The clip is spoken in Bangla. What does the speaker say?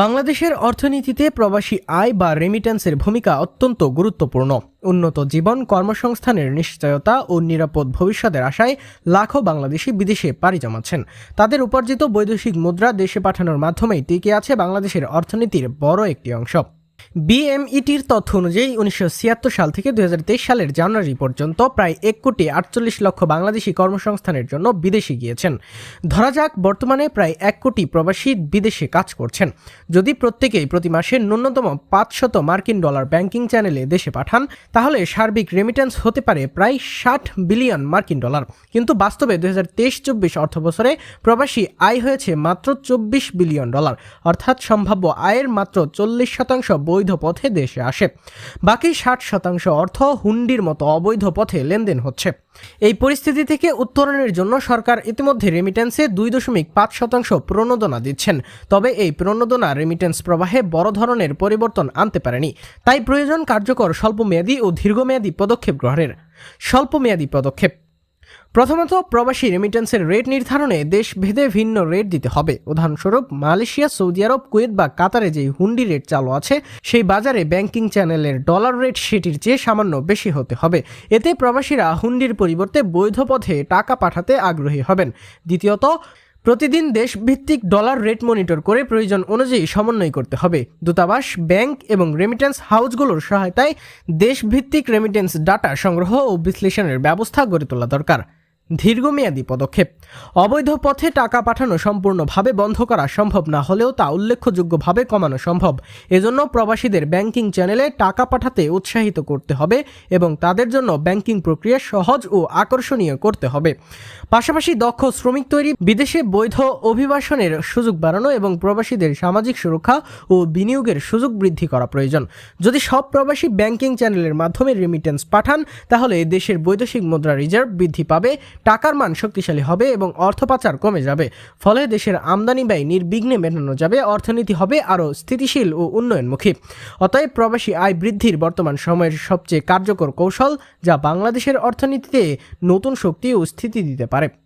বাংলাদেশের অর্থনীতিতে প্রবাসী আয় বা রেমিটেন্সের ভূমিকা অত্যন্ত গুরুত্বপূর্ণ। উন্নত জীবন, কর্মসংস্থানের নিশ্চয়তা ও নিরাপদ ভবিষ্যতের আশায় লাখো বাংলাদেশি বিদেশে পাড়ি জমাচ্ছেন। তাদের উপার্জিত বৈদেশিক মুদ্রা দেশে পাঠানোর মাধ্যমেই টিকে আছে বাংলাদেশের অর্থনীতির বড় একটি অংশ। বিএমইটির তথ্য অনুযায়ী উনিশশো ছিয়াত্তর সাল থেকে দু হাজার তেইশ সালের জানুয়ারি পর্যন্ত প্রায় এক কোটি আটচল্লিশ লক্ষ বাংলাদেশি কর্মসংস্থানের জন্য বিদেশে গিয়েছেন। ধরা যাক, বর্তমানে প্রায় এক কোটি প্রবাসী বিদেশে কাজ করছেন। যদি প্রত্যেকেই প্রতি মাসে ন্যূনতম পাঁচশত মার্কিন ডলার ব্যাংকিং চ্যানেলে দেশে পাঠান, তাহলে সার্বিক রেমিটেন্স হতে পারে প্রায় ষাট বিলিয়ন মার্কিন ডলার। কিন্তু বাস্তবে দু হাজার তেইশ চব্বিশ অর্থবছরে প্রবাসী আয় হয়েছে মাত্র চব্বিশ বিলিয়ন ডলার, অর্থাৎ সম্ভাব্য আয়ের মাত্র চল্লিশ শতাংশ বৈধ পথে দেশে আসে। বাকি ষাট শতাংশ অর্থ হুন্ডির মতো অবৈধ পথে লেনদেন হচ্ছে। এই পরিস্থিতি থেকে উত্তরণের জন্য সরকার ইতিমধ্যে রেমিটেন্সে দুই দশমিক পাঁচ শতাংশ প্রণোদনা দিচ্ছেন। তবে এই প্রণোদনা রেমিটেন্স প্রবাহে বড় ধরনের পরিবর্তন আনতে পারেনি। তাই প্রয়োজন কার্যকর স্বল্পমেয়াদী ও দীর্ঘমেয়াদী পদক্ষেপ গ্রহণের। স্বল্পমেয়াদী পদক্ষেপ। প্রথমত, প্রবাসী রেমিটেন্সের রেট নির্ধারণে দেশ ভেদে ভিন্ন রেট দিতে হবে। উদাহরণস্বরূপ, মালয়েশিয়া, সৌদি আরব, কুয়েত বা কাতারে যেই হুন্ডি রেট চালু আছে, সেই বাজারে ব্যাংকিং চ্যানেলের ডলার রেট সেটির চেয়ে সামান্য বেশি হতে হবে। এতে প্রবাসীরা হুন্ডির পরিবর্তে বৈধ পথে টাকা পাঠাতে আগ্রহী হবেন। দ্বিতীয়ত প্রতিদিন দেশভিত্তিক ডলার রেট মনিটর করে প্রয়োজন অনুযায়ী সমন্বয় করতে হবে। দূতাবাস, ব্যাংক এবং রেমিটেন্স হাউসগুলোর সহায়তায় দেশভিত্তিক রেমিটেন্স ডাটা সংগ্রহ ও বিশ্লেষণের ব্যবস্থা গড়ে তোলা দরকার। দীর্ঘমেয়াদী পদক্ষেপ। অবৈধ পথে টাকা পাঠানো সম্পূর্ণভাবে বন্ধ করা সম্ভব না হলেও তা উল্লেখযোগ্যভাবে কমানো সম্ভব। এজন্য প্রবাসীদের ব্যাংকিং চ্যানেলে টাকা পাঠাতে উৎসাহিত করতে হবে এবং তাদের জন্য ব্যাংকিং প্রক্রিয়া সহজ ও আকর্ষণীয় করতে হবে। পাশাপাশি দক্ষ শ্রমিক তৈরি, বিদেশে বৈধ অভিবাসনের সুযোগ বাড়ানো এবং প্রবাসীদের সামাজিক সুরক্ষা ও বিনিয়োগের সুযোগ বৃদ্ধি করা প্রয়োজন। যদি সব প্রবাসী ব্যাংকিং চ্যানেলের মাধ্যমে রেমিটেন্স পাঠান, তাহলে দেশের বৈদেশিক মুদ্রা রিজার্ভ বৃদ্ধি পাবে টাকার মান শক্তিশালী হবে এবং অর্থ পাচার কমে যাবে। ফলে দেশের আমদানি ব্যয় নির্বিঘ্নে মেটানো যাবে, অর্থনীতি হবে আরও স্থিতিশীল ও উন্নয়নমুখী। অতএব প্রবাসী আয় বৃদ্ধির বর্তমান সময়ের সবচেয়ে কার্যকর কৌশল যা বাংলাদেশের অর্থনীতিতে নতুন শক্তি ও স্থিতি দিতে পারে।